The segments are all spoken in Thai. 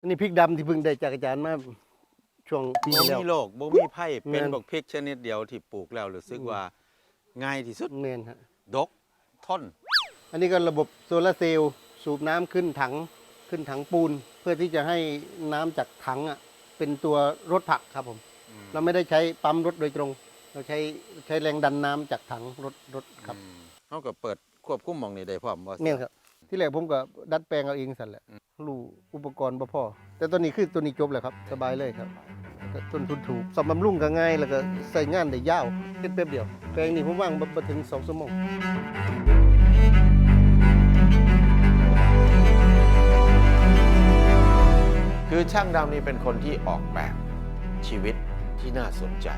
อันนี้พริกดำที่เพิ่งได้จากอาจารย์มาช่วงปีบ่ที่แล้ว มีโรคบ่มีไผ่เป็นแม่นบักพริกชนิดเดียวที่ปลูกแล้วรู้สึกว่าง่ายที่สุดเมนฮะดกทนอันนี้ก็ระบบโซลาร์เซลล์สูบน้ำขึ้นถังขึ้นถังปูน เพื่อที่จะให้น้ำจากถังอะเป็นตัวรถผักครับผมเราไม่ได้ใช้ปั๊มรถโดยตรง เราใช้ใช้แรงดันน้ำจากถังรถรถครับอืมเขาก็เปิดควบคุมหมองนี้ได้พร้อมบ่เนี่ยครับ ที่แรกผมก็ดัดแปลงเอาเองสั่นแหละรูอุปกรณ์บ่พอแต่ตอนนี้คือตัวนี้จบแล้วครับ สบายเลยครับต้นทุนถูกสำบำรุงก็ง่ายแล้วก็ใส่งานได้ยาวเฮ็ดแป๊บเดียว แปลงนี้ผมว่างบ่บ่ถึง2ชั่วโมงคือช่างดำนี่เป็นคนที่ออกแบบชีวิตที่น่าสนใจ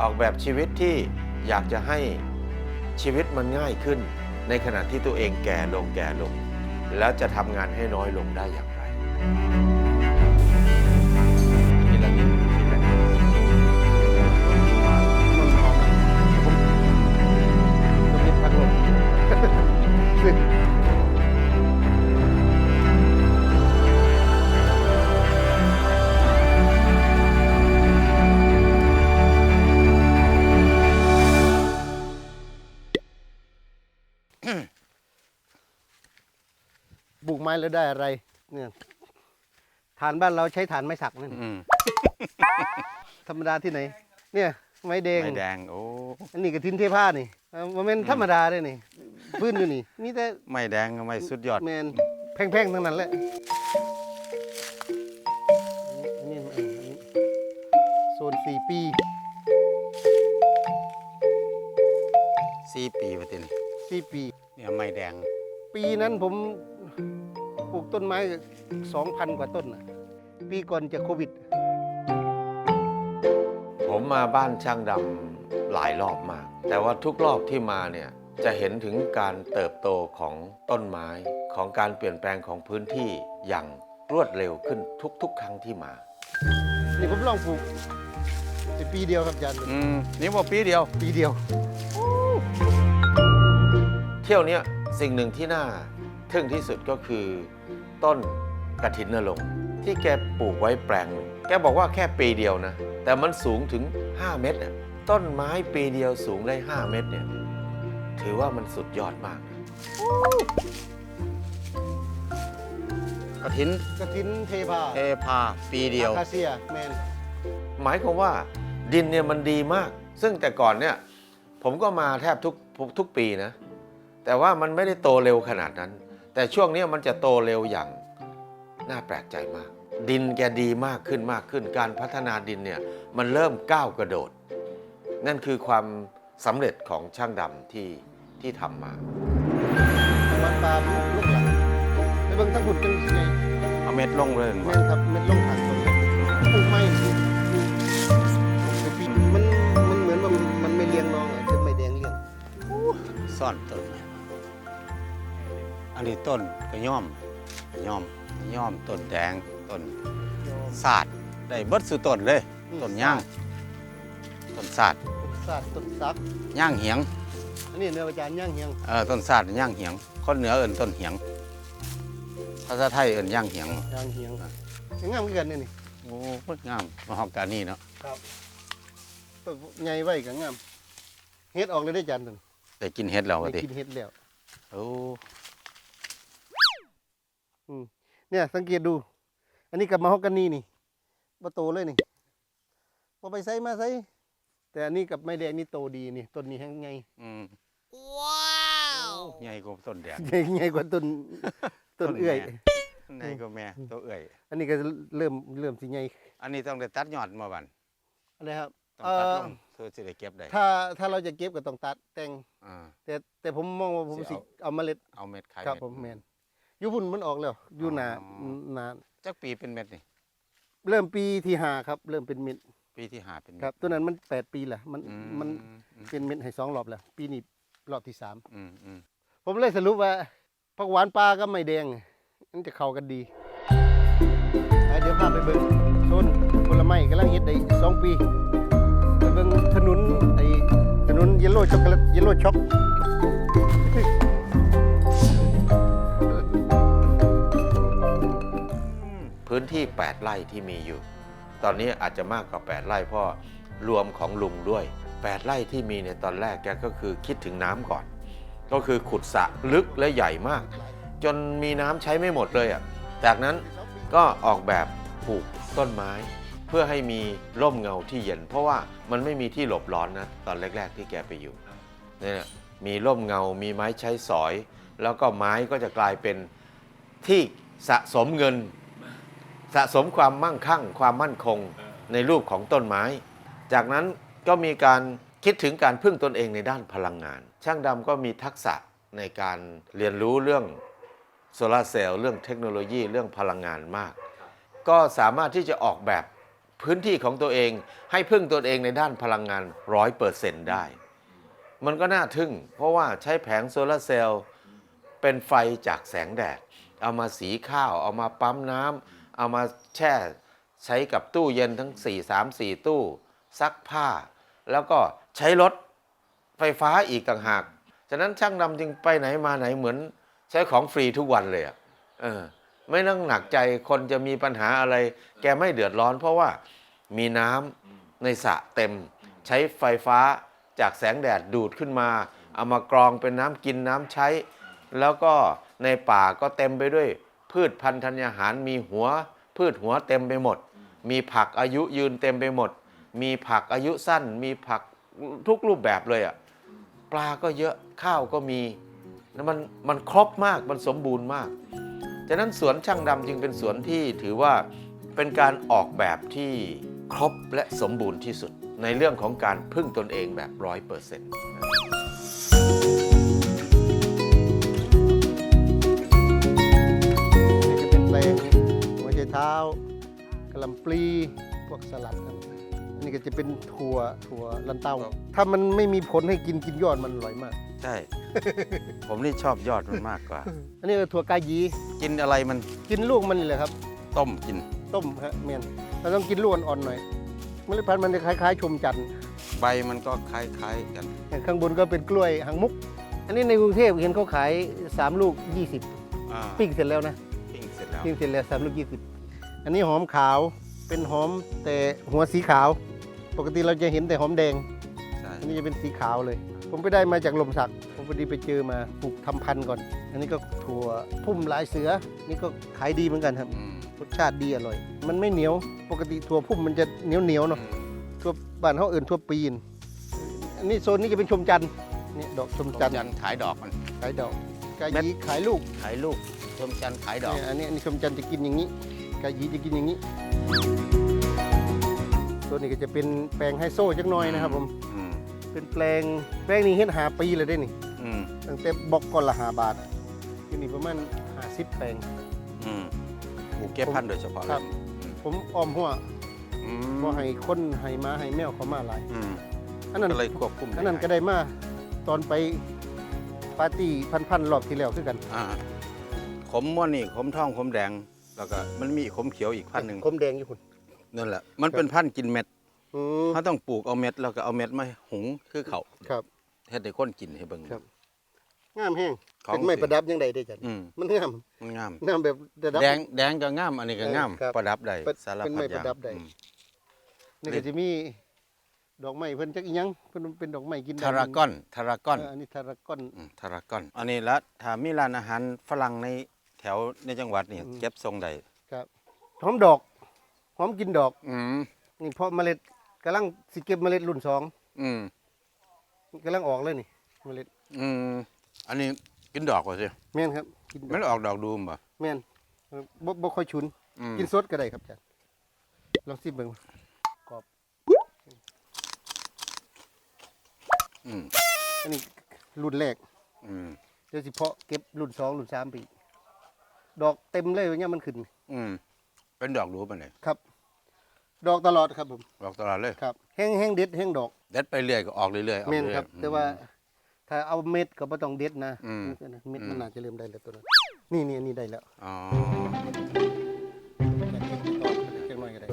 ออกแบบชีวิตที่อยากจะให้ชีวิตมันง่ายขึ้น ในขณะที่ตัวเองแก่ลงแก่ลง แล้วจะทำงานให้น้อยลงได้อย่างไร แล้วได้อะไร เนี่ยฐานบ้านเราใช้ฐานไม้สักนั่นอืมธรรมดาที่ไหน เนี่ยไม้แดง ไม้แดง โอ้อันนี้กระทินเทผ้านี่มันเป็นธรรมดาเลยนี่ พื้นอยู่นี่มีแต่ไม้แดงไม้สุดยอด แมนแพงๆทั้งนั้นแหละอันนี้อันนี้อันนี้โซนสี่ปี สี่ปีว่าตินี่สี่ปี เนี่ยไม้แดง ปีนั้นผม ปลูกต้นไม้สองพันกว่าต้นน่ะปีก่อนจะโควิด ผมมาบ้านช่างดำหลายรอบมาก แต่ว่าทุกรอบที่มาเนี่ยจะเห็นถึงการเติบโตของต้นไม้ของการเปลี่ยนแปลงของพื้นที่อย่างรวดเร็วขึ้นทุก ๆ ครั้งที่มา นี่ผมลองปลูกในปีเดียวครับอาจารย์อืมนี่บ่ปีเดียว ปีเดียว เที่ยวเนี้ยสิ่งหนึ่งที่น่า ทึ่งที่สุดก็คือต้นกระถินนรงค์ที่แกปลูกไว้แปลงหนึ่งแกบอกว่าแค่ปีเดียวนะ แต่มันสูงถึง 5 เมตรอะต้นไม้ปีเดียวสูงได้ 5 เมตรเนี่ยถือว่ามันสุดยอดมากนะกระถินกระถินเทพาเทพาปีเดียวอาคาเซียแมนหมายความว่าดินเนี่ยมันดีมาก ซึ่งแต่ก่อนเนี่ย ผมก็มาแทบทุกทุกปีนะ แต่ว่ามันไม่ได้โตเร็วขนาดนั้น แต่ช่วงเนี้ยมันจะโตเร็วอย่างน่าแปลกใจมาก ดินแกดีมากขึ้นมากขึ้น การพัฒนาดินเนี่ยมันเริ่มก้าวกระโดด นั่นคือความสำเร็จของช่างดำที่ที่ทำมาวันปลาลูกหลังไปเบิ่งทั้งหุ่นจังสิไงเอาเม็ดลงเลยแม่นครับเม็ดลงถังคนเลยปลูกไม้นี่นี่นี่ปีมันมันเหมือนว่ามันมันไม่เลี้ยงน้องอะเป็นไม้แดงเลี้ยงซ่อนต้น อันนี้ต้นกระย่อมกระย่อมกระย่อมต้นแดงต้นสาดได้เบิดสุต้นเลยต้นย่างต้นสาดต้นสาดต้นซักย่างเหียงอันนี้เนื้ออาจารย์ย่างเฮียงเออต้นสาดย่างเหียงคนเหนือเอิ้นต้นเหียงภาษาไทยเอิ้นย่างเหียงย่างเฮียงยังงามคือกันนี่นี่โอ้งดงามมาฮอกกานี่เนาะครับต้นใหญ่ไว้ก็งามเฮ็ดออกเลยได้ออาจารย์ตัวนี้ได้กินเห็ดแล้วว่าได้ติกินเฮ็ดแล้วโอ้ เนี่ย สังเกตดู อันนี้กับมะฮอกกานีนี่บ่โตเลยนี่บ่ไปใส่มาใส่แต่อันนี้กับไม้แดงนี่โตดีนี่ต้นนี้แห้งไงอืมว้าวใหญ่กว่าต้นแดงใหญ่ใหญ่กว่าต้นต้นเอื้อยใหญ่กว่าแม่ตัวเอื่อย อันนี้ก็เริ่มเริ่มสิใหญ่อันนี้ต้องได้ตัดยอดมาบันอะไรครับต้องเอ่ตัดอลงเพื่อจะได้เก็บได้ถ้าถ้าเราจะเก็บก็ต้องตัดแต่งอ่าแต่แต่ผมมองว่าผมสิสิเอาเอาเมล็ดเอาเม็ดขายครับเม็ดผมแมน อยู่พุ่นมันออกแล้วอยู่หนาอ๋อ หนาจักปีเป็นเม็ดนี่ เริ่มปีที่ห้าครับ เริ่มเป็นเม็ดปีที่หาเป็นเม็ดครับตัวนั้นมันแปดปีแหละมันอืมันอืมเป็นเม็ดให้สองรอบแล้ว ปีนี้รอบที่สามอืมอืมผมเลยสรุปว่าผักหวานปลาก็ไม่แดงมันจะเข้ากันดีอะเดี๋ยวพาไปเบิ่งต้นผลไม้กำลังเฮ็ดได้สองปีไปเบิ่งถนนไอ้ถนนเยลโล่ช็อกโกแลตเยลโล่ช็อก พื้นที่ 8 ไร่ที่มีอยู่ ตอนนี้อาจจะมากกว่า 8 ไร่เพราะรวมของลุงด้วย 8 ไร่ที่มีในตอนแรกแกก็คือคิดถึงน้ำก่อน ก็คือขุดสระลึกและใหญ่มาก จนมีน้ำใช้ไม่หมดเลยอะจากนั้นก็ออกแบบปลูกต้นไม้ เพื่อให้มีร่มเงาที่เย็น เพราะว่ามันไม่มีที่หลบร้อนนะตอนแรก ๆ ที่แกไปอยู่เนี่ยมีร่มเงา มีไม้ใช้สอย แล้วก็ไม้ก็จะกลายเป็นที่สะสมเงิน สะสมความมั่งคั่ง ความมั่นคงในรูปของต้นไม้ จากนั้นก็มีการคิดถึงการพึ่งตนเองในด้านพลังงาน ช่างดำก็มีทักษะในการเรียนรู้เรื่องโซลาร์เซลล์เรื่องเทคโนโลยีเรื่องพลังงานมาก ก็สามารถที่จะออกแบบพื้นที่ของตัวเองให้พึ่งตนเองในด้านพลังงานร้อยเปอร์เซ็นต์ได้ มันก็น่าทึ่ง เพราะว่าใช้แผงโซลาร์เซลล์เป็นไฟจากแสงแดด เอามาสีข้าว เอามาปั๊มน้ำ เอามาแช่ใช้กับตู้เย็นทั้ง 4 3 4 ตู้ซักผ้า แล้วก็ใช้รถไฟฟ้าอีกต่างหาก ฉะนั้นช่างดำจึงไปไหนมาไหนเหมือนใช้ของฟรีทุกวันเลยอะเออไม่ต้องหนักใจคนจะมีปัญหาอะไร แกไม่เดือดร้อน เพราะว่ามีน้ำในสระเต็ม ใช้ไฟฟ้าจากแสงแดดดูดขึ้นมา เอามากรองเป็นน้ำกินน้ำใช้ แล้วก็ในป่าก็เต็มไปด้วย พืชพันธุ์ธัญญาหารมีหัว พืชหัวเต็มไปหมด มีผักอายุยืนเต็มไปหมด มีผักอายุสั้น มีผักทุกรูปแบบเลยอะปลาก็เยอะข้าวก็มีมันมันครบมากมันสมบูรณ์มากฉะนั้นสวนช่างดำจึงเป็นสวนที่ถือว่าเป็นการออกแบบที่ครบและสมบูรณ์ที่สุด ในเรื่องของการพึ่งตนเองแบบร้อยเปอร์เซ็นต์ ชเท้ากระหลำปลีพวกสลัดครับอันนี้ก็จะเป็นถั่วถั่วลันเต้าถ้ามันไม่มีผลให้กินกินยอดมันอร่อยมาก ใช่ ผมนี่ชอบยอดมันมากกว่า อันนี้ก็ถั่วกายีกินอะไรมันกินลูกมันนี่แหละครับ ต้มกิน ต้มฮะเมียนเราต้องกินลูกอ่อนๆหน่อยเมล็ดพันธุ์มันจะคล้ายๆ ชมจันทร์ใบมันก็คล้ายๆกัน อย่างข้างบนก็เป็นกล้วยหางมุก อันนี้ในกรุงเทพเห็นเขาขาย 3 ลูก 20อ่าปิ้งเสร็จแล้วนะปิ้งเสร็จแล้ว ปิ้งเสร็จแล้ว3ลูก 20 อันนี้หอมขาวเป็นหอมแต่หัวสีขาว ปกติเราจะเห็นแต่หอมแดง ใช่อันนี้จะเป็นสีขาวเลย ผมไปได้มาจากลมสัก ผมพอดีไปเจอมาปลูกทำพันธุ์ก่อน อันนี้ก็ถั่วพุ่มลายเสือ นี่ก็ขายดีเหมือนกันครับ อืมรสชาติดีอร่อย มันไม่เหนียว ปกติถั่วพุ่มมันจะเหนียวเหนียวๆเนาะ ทั่วบ้านเขาเอื่นทั่วปีน อันนี้โซนนี้จะเป็นชมจันทร์นี่ดอกชมชมจันทร์จันทร์ขายดอกมัน ขายดอกกายีขายลูกขายลูกชมจันทร์ขายดอก เนี่ยอันนี้อันนี้ชมจันทร์จะกินอย่างนี้ กายีจะกินอย่างนี้ ตัวนี้ก็จะเป็นแปลงไฮโซจักหน่อยนะครับผม อืมเป็นแปลงแปลงนี้เฮ็ดหาปีเลยได้นี่ อืมตั้งแต่บอกก่อนละหาบาทที่นี่ประมาณหาสิบแปลง อืมปลูกเก็บพันธุ์โดยเฉพาะครับอืมผมอ้อมหัวอืมบ่ให้คนให้ม้าให้แมวเขามาหลาย อืมอันนั้นก็เลยควบคุมอันนั้นก็ได้มาตอนไปปาร์ตี้พันๆรอบที่แล้วคือกัน อ่าขมม่วนนี่ขมทองขมแดง แล้วก็มันมีขมเขียวอีกพันธุ์หนึ่งคมแดงอยู่คุณนั่นแหละ มันเป็นพันธุ์กินเม็ดอืมเขาต้องปลูกเอาเม็ดแล้วก็เอาเม็ดมาหุงคือเขาครับ เฮ็ดให้คนกินให้เบิ่ง ครับ งามแห้งของ เป็นไม้สิประดับยังไดได้จันอืมมันงามมันงาม งามแบบระดับ แดงแดงก็งามอันนี้ก็งามครับประดับได้เป็นสารเป็นพัไม้ดอปย่างระดับได้ อืม นี่ก็จะมีดอกไม้เพิ่นจักอีหยังเพิ่นเป็นดอกไม้กินได้ทารากอนทารากอนเอันนี้ทารากอน อืมทารากอน อันนี้ละถ้ามีร้านอาหารฝรั่งในแถ วในจังหวัดนี่อืม เก็บทรงได้ครับหอมดอกหอมกินดอกอืมนี่เพาะเมล็ดกำลังสิเก็บเมล็ดรุ่นสองอืมกำลังออกเลยนี่ เมล็ดอืมอันนี้กินดอกว่าสิแม่นครับกินดมัอกนออกดอกดูมบ่แม่นเออบ่บ่ค่อยชุน อืมกินสดก็ได้ครับอาจารย์ลองซิมเบิ่งกรอบอืมอันนี้รุ่นแรกอืมเดี๋ยวสิเพาะเก็บรุ่นสองรุ่นสามปี ดอกเต็มเลยวันนี้มันขึ้น อืม เป็นดอกดูปานใดครับ ดอกตลอดครับผมดอกตลอดเลยครับแห้งแห้งเด็ดแห้งดอกเด็ดไปเรื่อยก็ออกเรื่อยๆออกเม่นเรื่อยๆครับแต่ว่า ถ้าเอาเม็ดก็บ่ต้องเด็ดนะอืม เม็ดอืมมันน่าจะเริ่มได้แล้วตัวนั้นนี่นี่อันนี่ได้แล้วอ๋อจังหน่อยก็ได้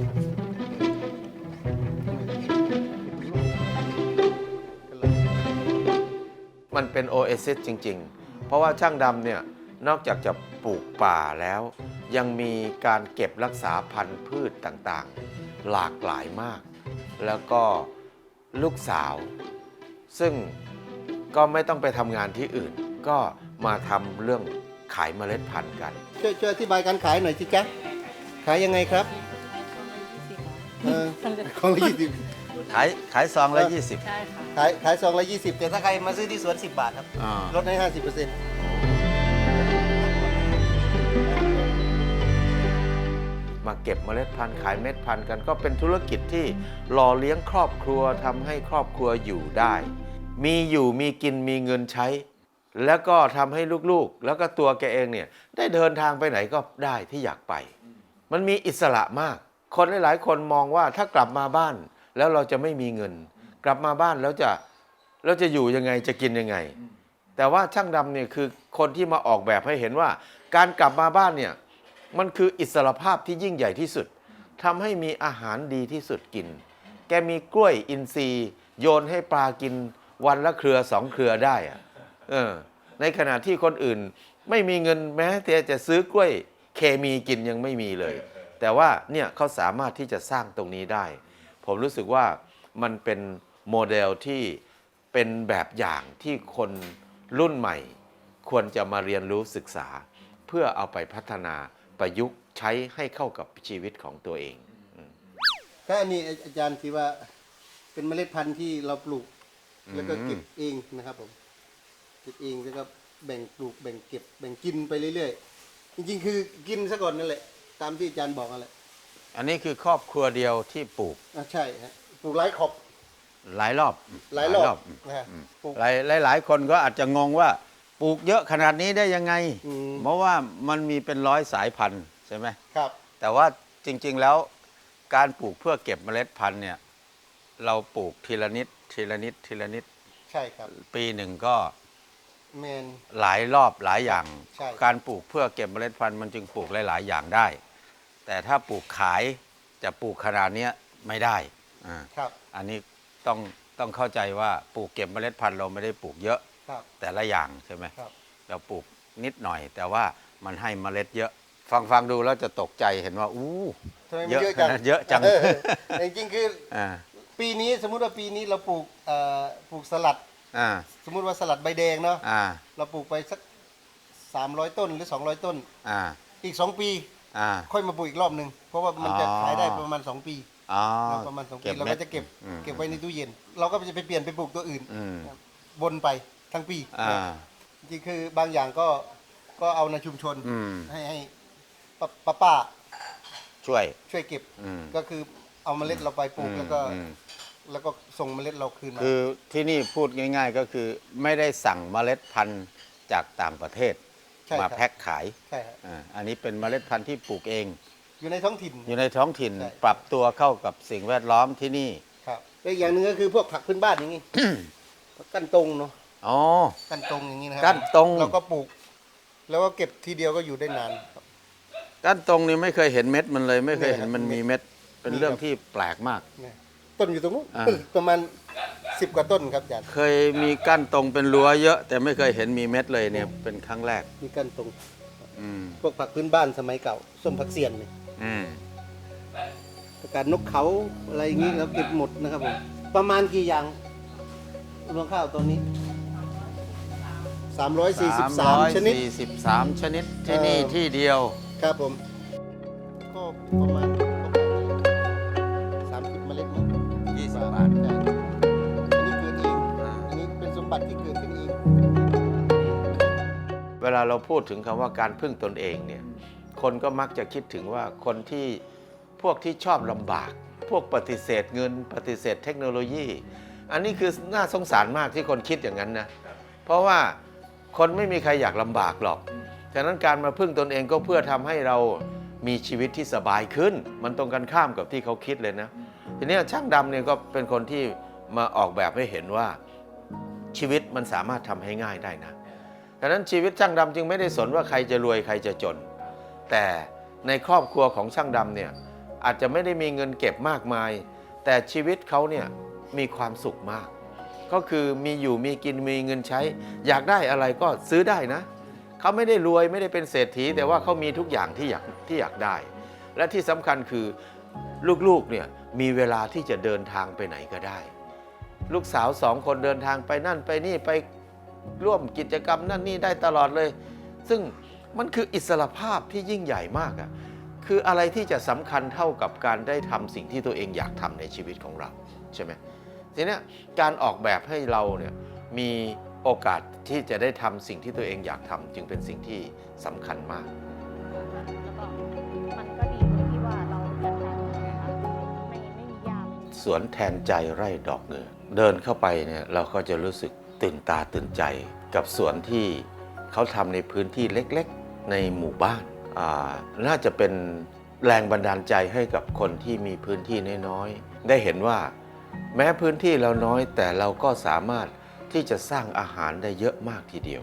มันเป็นโอเอซิสจริง ๆ เพราะว่าช่างดำเนี่ย นอกจากจะ ปลูกป่าแล้ว ยังมีการเก็บรักษาพันธุ์พืชต่างๆ หลากหลายมาก แล้วก็ลูกสาว ซึ่งก็ไม่ต้องไปทำงานที่อื่น ก็มาทำเรื่องขายเมล็ดพันธุ์กัน ช่วยช่วยอธิบายการขายหน่อยสิจ๊ะ ขายยังไงครับเออของละยี่สิบขายขายซองละเออยี่สิบใช่ค่ะ ขายขายซองละยี่สิบแต่ถ้าใครมาซื้อที่สวนสิบบาทครับอ่าลดให้ห้าสิบเปอร์เซ็นต์ มาเก็บเมล็ดพันธุ์ขายเม็ดพันธุ์กัน ก็เป็นธุรกิจที่หล่อเลี้ยงครอบครัวทำให้ครอบครัวอยู่ได้ มีอยู่มีกินมีเงินใช้ แล้วก็ทำให้ลูกๆ แล้วก็ตัวแกเองเนี่ยได้เดินทางไปไหนก็ได้ที่อยากไป มันมีอิสระมาก คนหลายๆ คนมองว่าถ้ากลับมาบ้านแล้วเราจะไม่มีเงิน กลับมาบ้านแล้วจะแล้วจะอยู่ยังไงจะกินยังไง แต่ว่าช่างดำเนี่ยคือคนที่มาออกแบบให้เห็นว่า การกลับมาบ้านเนี่ย มันคืออิสรภาพที่ยิ่งใหญ่ที่สุดทำให้มีอาหารดีที่สุดกิน แกมีกล้วยอินทรีย์โยนให้ปลากินวันละเครือสองเครือได้อะเออ ในขณะที่คนอื่นไม่มีเงินแม้แต่จะซื้อกล้วยเคมีกินยังไม่มีเลย แต่ว่าเนี่ยเขาสามารถที่จะสร้างตรงนี้ได้ ผมรู้สึกว่ามันเป็นโมเดลที่เป็นแบบอย่างที่คนรุ่นใหม่ ควรจะมาเรียนรู้ศึกษาเพื่อเอาไปพัฒนา ประยุกต์ใช้ให้เข้ากับชีวิตของตัวเองก็อันนี้อาจารย์ที่ว่าเป็นเมล็ดพันธุ์ที่เราปลูก แล้วก็เก็บเองนะครับผมเก็บเองแล้วก็แบ่งปลูกแบ่งเก็บแบ่งกินไปเรื่อยๆ จริงๆ คือกินซะก่อนนั่นแหละ ตามที่อาจารย์บอกนั่นแหละอันนี้คือครอบครัวเดียวที่ปลูกอะใช่ฮะปลูกหลายขอบ หลายรอบหลายรอบนะฮะปลูก หลายหลายหลายคนก็อาจจะงงว่า ปลูกเยอะขนาดนี้ได้ยังไง อืม เพราะว่ามันมีเป็นร้อยสายพันธุ์ใช่ไหม ครับ แต่ว่าจริงๆแล้วการปลูกเพื่อเก็บเมล็ดพันธุ์เนี่ยเราปลูกทีละนิดทีละนิดทีละนิดใช่ครับปีหนึ่งก็แมน หลายรอบหลายอย่าง ใช่ การปลูกเพื่อเก็บเมล็ดพันธุ์มันจึงปลูกหลายๆอย่างได้ แต่ถ้าปลูกขายจะปลูกขนาดเนี้ยไม่ได้อ่าครับ อันนี้ต้องต้องเข้าใจว่าปลูกเก็บเมล็ดพันธุ์เราไม่ได้ปลูกเยอะครับ แต่ละอย่างใช่ไหมครับเราปลูกนิดหน่อย แต่ว่ามันให้เมล็ดเยอะ ฟังฟังดูแล้วจะตกใจเห็นว่าอู้ทำไมมันเยอะเยอะจังเยอะจังออแต่จริงๆคืออ่าปีนี้สมมุติว่าปีนี้เราปลูกเอ่อปลูกสลัดอ่าสมมุติว่าสลัดใบแดงเนาะอ่าเราปลูกไปสักสามร้อยต้นหรือสองร้อยต้นอ่าอีกสองปีอ่าค่อยมาปลูกอีกรอบหนึ่งเพราะว่ามันจะอ๋อขายได้ประมาณสองปีอ๋อประมาณสองปีเราม็ก็ดจะเก็บอืมเก็บไว้ในตู้เย็น เราก็จะไปเปลี่ยนไปปลูกตัวอื่นอืมวนไป ทั้งปีอ่า จริงๆคือบางอย่างก็ก็เอาในชุมชน อืม ให้ให้ป้าป้าป้าช่วย ช่วยเก็บ อืม ก็คือเอาเมล็ดเราไปปลูกแล้วก็ อืม แล้วก็ส่งเมล็ดเราคืนมา คือที่นี่พูดง่าย ๆ ก็คือไม่ได้สั่งเมล็ดพันธุ์จากต่างประเทศ ใช่มาครับแพ็คขายใช่ครับอ่าอันนี้เป็นเมล็ดพันธุ์ที่ปลูกเอง อยู่ในท้องถิ่น อยู่ในท้องถิ่นใช่ ปรับตัวเข้ากับสิ่งแวดล้อมที่นี่ ครับแล้วอีกอย่างหนึ่งก็คือพวกผักพื้นบ้านอย่างนี้กั้นตรงเนาะ อ๋อ กั้นตรงอย่างนี้นะครักั้นตรง เราก็ปลูก แล้วก็เก็บทีเดียวก็อยู่ได้นานครับ ก้านตรงนี่ไม่เคยเห็นเม็ดมันเลย ไม่เคยเห็นมันเนี่ยมีเม็ด เป็นนี่เรื่องครับที่แปลกมาก เนี่ยต้นอยู่ตรงนู้นอ่า ประมาณสิบกว่าต้นครับอาจารย์เคยมีก้านตรงเป็นรั้วเยอะ แต่ไม่เคยเห็นมีเม็ดเลยเนี่ยเป็นครั้งแรก มีกั้นตรง อืมพวกผักพื้นบ้านสมัยเก่าส้มผักเสียนเนี่ยอืมประกาศนกเขาอะไรอย่างนี้เราเก็บหมดนะครับผมประมาณกี่อย่างรวมข้าวตัวนี้ 343 ชนิดสี่สิบสามชนิดที่นี่เออที่เดียว ครับผม ก็ประมาณสามสิบเมล็ดมั้งยี่สิบบาทใช่อันนี้เกิดเอง อันนี้เป็นสมบัติที่เกิดขึ้นเอง เวลาเราพูดถึงคำว่าการพึ่งตนเองเนี่ย คนก็มักจะคิดถึงว่าคนที่พวกที่ชอบลำบาก พวกปฏิเสธเงิน ปฏิเสธเทคโนโลยี อันนี้คือน่าสงสารมากที่คนคิดอย่างนั้นนะ เพราะว่า คนไม่มีใครอยากลำบากหรอกฉะนั้นการมาพึ่งตนเองก็เพื่อทำให้เรามีชีวิตที่สบายขึ้น มันตรงกันข้ามกับที่เขาคิดเลยนะ ทีนี้ช่างดำเนี่ยก็เป็นคนที่มาออกแบบให้เห็นว่าชีวิตมันสามารถทำให้ง่ายได้นะดังนั้นชีวิตช่างดำจึงไม่ได้สนว่าใครจะรวยใครจะจน แต่ในครอบครัวของช่างดำเนี่ยอาจจะไม่ได้มีเงินเก็บมากมาย แต่ชีวิตเขาเนี่ยมีความสุขมาก ก็คือมีอยู่มีกินมีเงินใช้ อยากได้อะไรก็ซื้อได้นะ เขาไม่ได้รวยไม่ได้เป็นเศรษฐี แต่ว่าเขามีทุกอย่างที่อยากที่อยากได้ และที่สำคัญคือลูกๆเนี่ยมีเวลาที่จะเดินทางไปไหนก็ได้ ลูกสาวสองคนเดินทางไปนั่นไปนี่ไปร่วมกิจกรรมนั่นนี่ได้ตลอดเลย ซึ่งมันคืออิสรภาพที่ยิ่งใหญ่มากอะคืออะไรที่จะสำคัญเท่ากับการได้ทำสิ่งที่ตัวเองอยากทำในชีวิตของเราใช่ไหม ทีเนี้ยการออกแบบให้เราเนี่ยมีโอกาสที่จะได้ทำสิ่งที่ตัวเองอยากทำจึงเป็นสิ่งที่สำคัญมาก แล้วก็มันก็ดีตรงที่ว่าเราจะแทนนะคะไม่ไม่มียาไม่มีสวนแทนใจไร่ดอกเงินเดินเข้าไปเนี่ยเราก็จะรู้สึกตื่นตาตื่นใจ กับสวนที่เขาทำในพื้นที่เล็กๆ ในหมู่บ้านอ่าน่าจะเป็นแรงบันดาลใจให้กับคนที่มีพื้นที่น้อยๆ ได้เห็นว่า แม้พื้นที่เราน้อยแต่เราก็สามารถที่จะสร้างอาหารได้เยอะมากทีเดียว